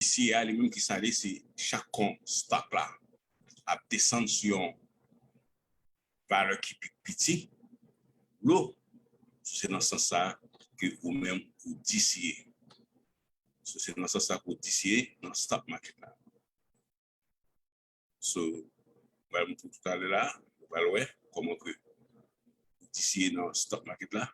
d'ici à lui-même qui s'allait, c'est chaque stock là à descendre sur une valeur qui est petit. L'eau, c'est dans ce sens que vous-même vous disiez. C'est dans ce sens que vous disiez dans stock market là. So, va tout à l'heure là, on va voir comment que vous disiez dans stock market là.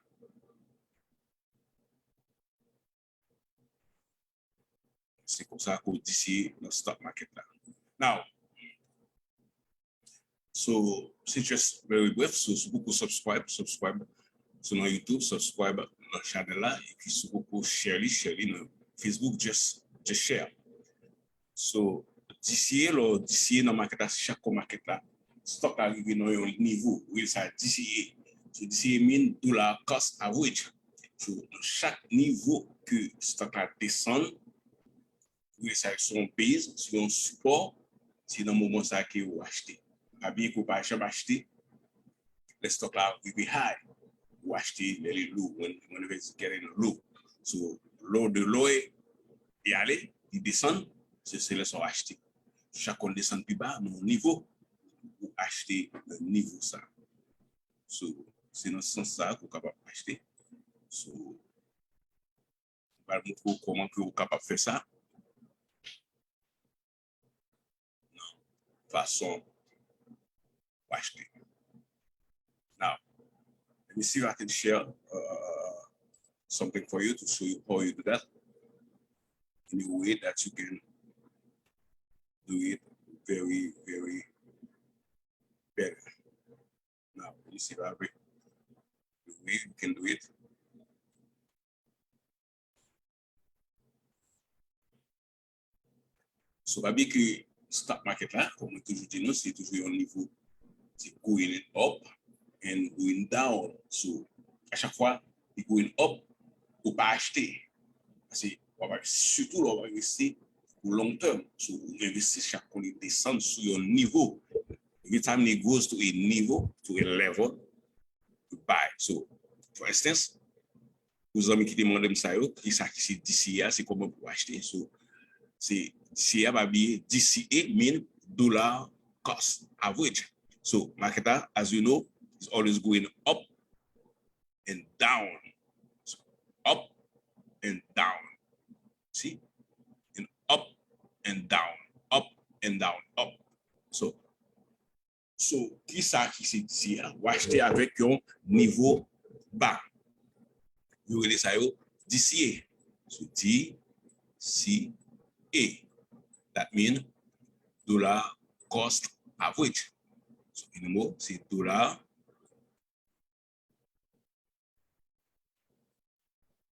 C'est comme ça qu'on dit dans le stock market là. Now, so c'est just very brief. So, si vous subscribe, subscribe sur mon YouTube, subscribe dans la chaîne là, et puis si vous share, share dans Facebook, just, just share. So, d'ici, là, d'ici dans le market, chaque market là, stock arrive dans un niveau, oui, ça d'ici, so d'ici, mean dollar cost average. So, chaque niveau que stock là descend, oui, ça son base, sur un support, c'est le moment ça que vous achetez. Pas bien que vous pas jamais acheter, le stock là will be high. Vous achetez les when, when it's getting low. So, l'eau de l'eau est y aller, il descend, c'est le sont acheter. Chacun descend plus bas, mon niveau, vous achetez le niveau ça. C'est dans ce sens ça que vous êtes capable d'acheter. So, on va vous montrer comment vous façon acheter. Now, let me see if I can share uh, something for you to show you how you do that in a way that you can do it very, very better. Now, me see the way you can do it. So, Babi, que stock market là, comme toujours dit, nous, c'est toujours un niveau, c'est going up and going down. So, à chaque fois, il going up, ou pas acheter. Parce que, on surtout, on va investir pour long terme. So, on investit chaque fois, il descend sur un niveau. Every time it goes to a niveau, to a level, you buy. So, for instance, os homens qui demandent ça, qui ça qui c'est d'ici, c'est comment pour acheter. So, c'est DCA va be DCA mean dollar cost average. So market as you know, is always going up and down. So up and down. See? And up and down, up and down, up. So, so qui ça qui c'est DCA? Ou acheter avec un niveau bas. Vous voyez ça, DCA. So DCA. That means dollar cost average. So in mot, c'est dollar.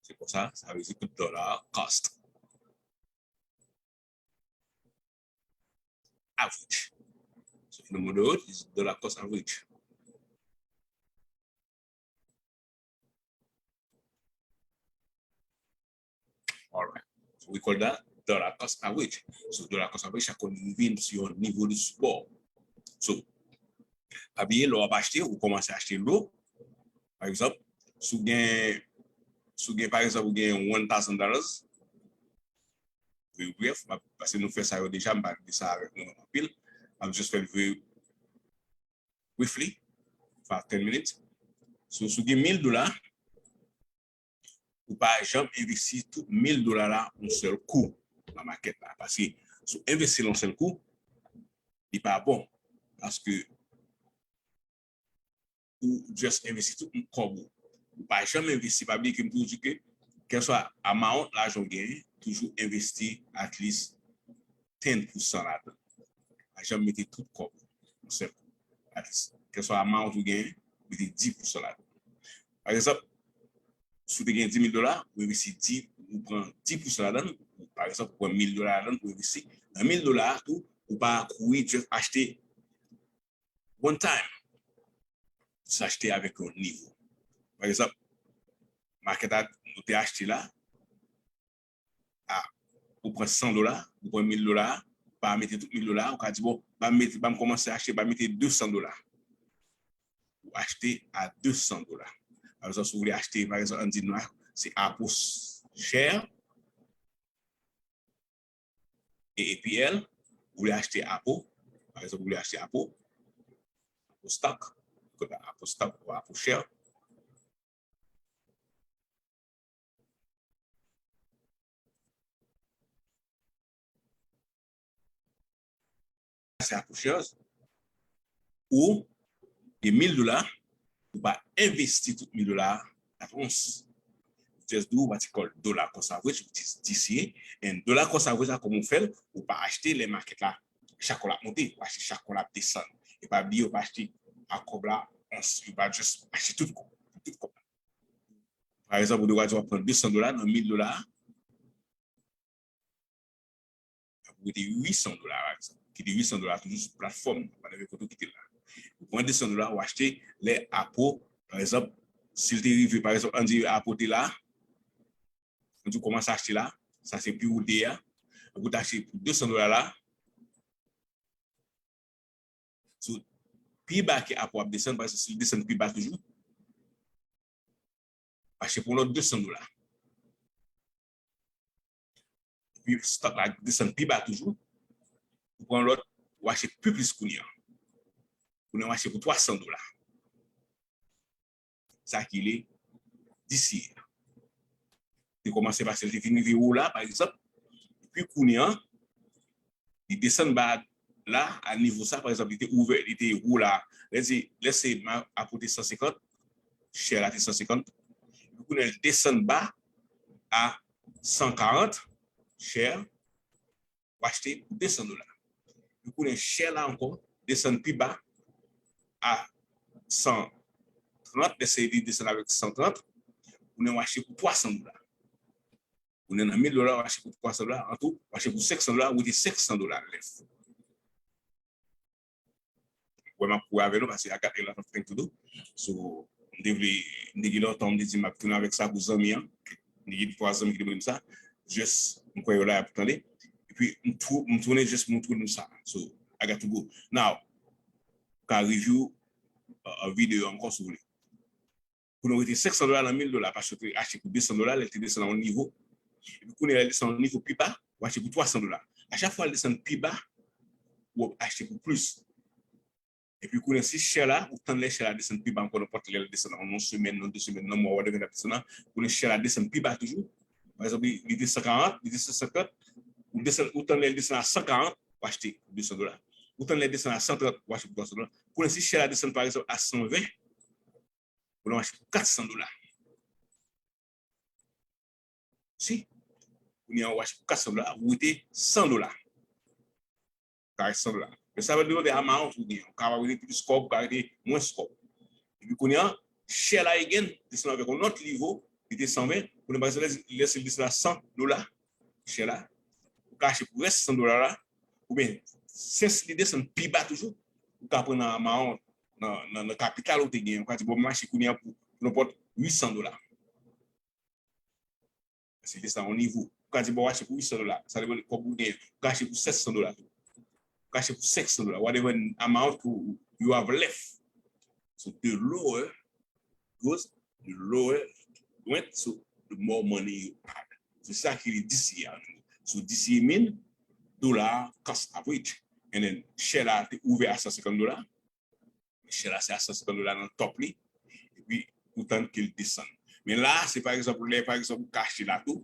C'est pour ça, ça veut dire que dollar cost average. So in the mode is dollar cost average. All right. So we call that dollar cost average. So dollar cost average, chaque vient sur un niveau de support. So, habillé l'eau à acheter, vous commencez à acheter l'eau. Par exemple, si vous gagnez par exemple, vous gagnez 1000 dollars, brief, parce que nous faisons ça déjà, je vais ça avec nous en pile. I'm just going very briefly, for 10 minutes. So, si vous gagnez 1000 dollars, ou par exemple investir tout 1000 dollars là en seul coup la maquette là. Parce que si investir dans seul coup, il n'est pas bon. Parce que ou juste investir tout comme ou pas jamais investir, pas bien que me dire que quel soit amount l'argent gagné, toujours investir at least 10% là-dedans. Jamais mettre tout comme seul coup. At least. Quel soit amount vous gagnez, mettez 10% là-dedans. Par exemple, si vous gagnez 10 000 dollars, vous investissez 10, vous prenez 10% là-dedans, par exemple, pour 1000 dollars pour. Dans 1000 dollars, ou pas courir, juste acheter one time. S'acheter avec un niveau. Par exemple, market nous t'ai acheté là, ah, vous prenez 100 dollars, vous prenez 1000 dollars, pas mettre tout 1000 dollars, vous dit bon, mettre, commencer à acheter, mettre 200 dollars. Ou acheter à 200 dollars. Par exemple, si vous voulez acheter, par exemple, un dit c'est à cher, E et APL, vous voulez acheter Apple, par exemple, vous voulez acheter Apple, Apple Stock, Apple Stock ou Apple Share. C'est Apple Shares. Ou, de 1000 dollars, vous va investir tout 1000 dollars à France. Just do what you call dollar cost average, which is DCA. And dollar cost average, comme on fait, ou pas acheter les markets là, chaque la monter, ou acheter chaque la descendre. Et pas oublier, ou pas acheter à là, on va juste acheter tout tout comme. Par exemple, vous devez prendre 200 dollars dans 1000 dollars. Vous avez 800 dollars, par exemple. Qui dit 800 dollars, toujours sur plateforme, vous avez qui là. Vous prenez 200 dollars, ou acheter les appos, par exemple, s'il arrivé, par exemple, on dit apporter là, On dit comment s'acheter là. Ça, c'est plus ODA. Vous achetez pour 200 dollars là. So, plus bas qui a pour descendre, parce que si descend plus bas toujours, achetez pour l'autre 200 dollars. Puis, stock là descend plus bas toujours, vous prenez l'autre, vous achetez plus plus qu'on y a. Vous l'achetez pour 300 dollars. Ça qui est d'ici. De commencer par cette fini haut là, par exemple, puis Kounia, il descend bas là, à niveau ça, par exemple, il était ouvert, il était haut là, laissez, laissez apporter 150, cher à 150, puis il descend bas à 140, cher, pour acheter pour 200 dollars. Puis il cher là encore, descend plus bas à 130, laissez, il descend avec 130, on a acheté pour 300 dollars. Nan 1000 dollars, wache pou 300 dollars, an tou, wache pou 600 dollars, ou di 600 dollars lef. Wèman pou ave nou, pasi akat e lot of things to do. So, mdevli, mdegi lò, tom di di map tounan avek sa pou zami an, mdegi di po a zami ki di mwen sa, jes mkwe yo la ap tande, e pi mtounen jes mtounen sa. So, I got to go. Now, ka review a video an kon sou vle. Pou nou wete 600 dollars nan 1000 dollars, pasi yo te ache pou 200 dollars, lè te desen an nivou, Et puis, quand elle descend au niveau plus bas, vous achetez pour 300 dollars. À chaque fois, elle descend plus bas, vous achetez pour plus. Et puis, quand elle est cher là, vous tendez cher à descendre plus bas, encore n'importe quelle descend en une semaine, en deux semaines, en mois, la descend, vous est cher à descendre plus bas toujours. Par exemple, il est 140, il est 150, vous tendez descend à 140, vous achetez 200 dollars. Vous tendez descend à 130, vous achetez pour 300 dollars. Quand elle est cher à descendre, par exemple, à 120, vous achetez pour 400 dollars. Si, ou ni an wach pou 400 dolar, ou ite 100 dolar. Kare 100 dolar. Men sa ve de amount ou wite plus skop, kare ite mwen skop. E pi kouni an, chè la e gen, disen an vek ou not livo, ite 120, kouni bagi se lese disen la 100 dolar, chè la, ou kache pou res 100 dolar la, ou ben, sens li desen pi ba toujou, ou ka pou nan amount, nan kapital ou te gen, ou kache pou mwache kouni an pou, nou pot 800 dolar. ka di ba wache pou 800 dola, sa devan kwa gounen, kache pou 700 dola, kache pou 600 dola, whatever amount you, you have left. So the lower goes, the lower went, so the more money you had. So sa ki li disi an. So disi mean dola cost average. And then share la te ouve a 150 dola, share la se a 150 dola nan top li, e pi ou tan ki li disan. Men la, se par exemple, le par exemple, kache la tou,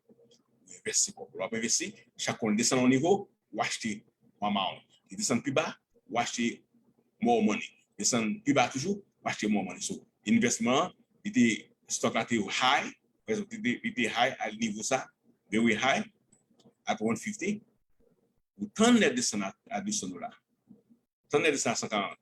investir quoi. Pour investir, chacun descend au niveau, ou acheter amount. Il descend plus bas, ou acheter more money. Descend plus bas toujours, ou acheter more money. So, investissement, il était stock là, high, par exemple, il était high à niveau ça, very high, at 150. Ou tant de descend à 200 dollars. Tant de descend à 140,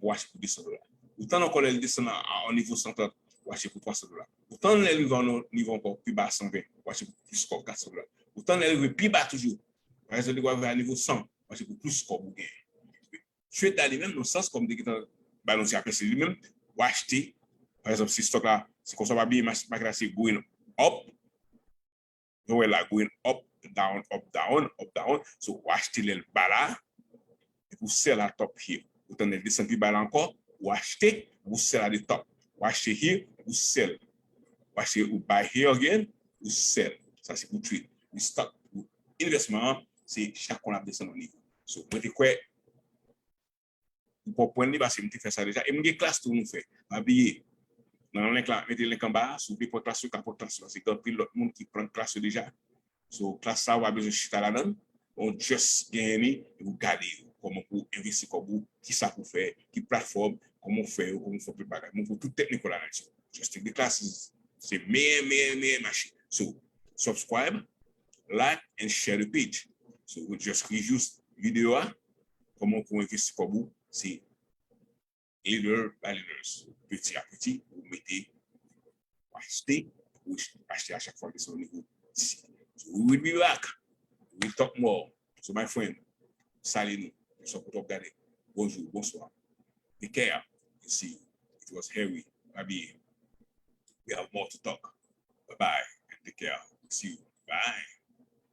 ou acheter pour 200 dollars. Ou tant encore elle descend à niveau 130, ou acheter pour 300 dollars. Autant elle va au niveau encore plus bas, 120, ou acheter pour plus 400 dollars. Autant elle va plus bas toujours. Par exemple, elle va à niveau 100, parce que plus vous gagne. Tu es allé même dans le sens comme des balance après c'est lui-même, ou acheter, par exemple, si stock là, si qu'on soit bien, ma c'est going up, donc là, going up, down, up, down, up, down, so ou acheter le bas là, et vous sell à top here. Vous tenez descendre plus bas là encore, ou acheter, vous sell the top. Ou acheter here, vous. Ou acheter, ou buy here again, vous sell. Ça c'est pour trade. Ou stock, ou investissement, c'est chaque on a descendu au niveau. So, moi, je crois, pour point parce que je fais ça déjà. Et je classe tout nous fait. Habillé. Dans le link là, mettez le link en bas, sous pour classe, sur pour classe. C'est quand puis l'autre monde qui prend classe déjà. So, classe ça, on a besoin de chita là-dedans. On juste gagner et vous gardez comment vous investir comme vous, qui ça vous fait, qui plateforme, comment faire, comment faire plus de bagages. Vous tout technique là-dessus. Just take the classes. C'est meilleur, meilleur, meilleur machine. So, subscribe, like, and share the page. So, we just reuse vidéo, comment on investir pour vous, c'est leader by leaders. Petit à petit, vous mettez, acheter, vous achetez à chaque fois que c'est au niveau ici. So we will be back. We'll talk more. So my friend, salut nous. Support regarder. Bonjour, bonsoir. Take care. You see, it was Harry. Maybe we have more to talk. Bye bye and take care. See you. Bye.